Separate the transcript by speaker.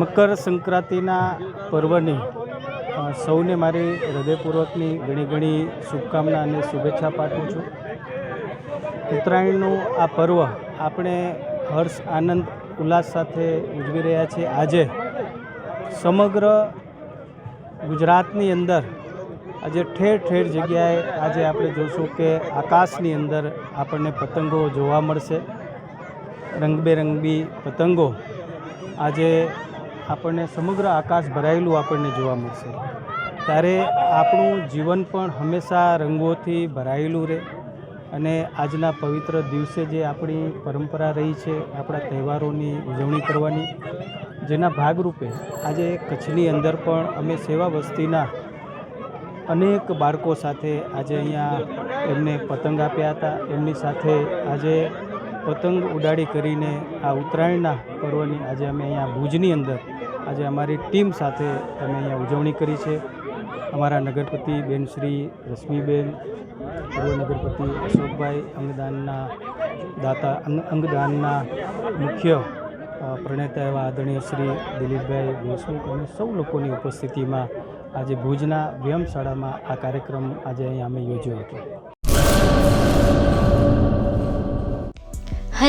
Speaker 1: મકર સંક્રાંતિના પર્વની સૌને મારી હૃદયપૂર્વકની ઘણી ઘણી શુભકામના અને શુભેચ્છા પાઠવું છું. ઉત્તરાયણનું આ પર્વ આપણે હર્ષ, આનંદ, ઉલ્લાસ સાથે ઉજવી રહ્યા છીએ. આજે સમગ્ર ગુજરાતની અંદર આજે ઠેર ઠેર જગ્યાએ આજે આપણે જોશું કે આકાશની અંદર આપણને પતંગો જોવા મળશે. રંગબેરંગી પતંગો આજે આપણને સમગ્ર આકાશ ભરાયેલું આપણને જોવા મળશે. ત્યારે આપણું જીવન પણ હંમેશા રંગોથી ભરાયેલું રહે અને આજના પવિત્ર દિવસે જે આપણી પરંપરા રહી છે, આપણા તહેવારોની ઉજવણી કરવાની, જેના ભાગરૂપે આજે કચ્છની અંદર પણ અમે સેવા વસ્તીના અનેક બાળકો સાથે આજે અહીંયા એમને પતંગ આપ્યા હતા. એમની સાથે આજે પતંગ ઉડાડી કરીને આ ઉત્તરાયણના પર્વની આજે અમે અહીંયા ભુજની અંદર આજે અમારી ટીમ સાથે અમે અહીંયા ઉજવણી કરી છે. અમારા નગરપતિ બેન શ્રી રશ્મિબેન, પૂર્વ નગરપતિ અશોકભાઈ, અંગદાનના દાતા, અંગ, અંગદાનના મુખ્ય પ્રણેતા એવા આદરણીય શ્રી દિલીપભાઈ દેશમુખ અને સૌ લોકોની ઉપસ્થિતિમાં આજે ભુજના વ્યાયામશાળામાં આ કાર્યક્રમ આજે અહીંયા અમે યોજ્યો હતો.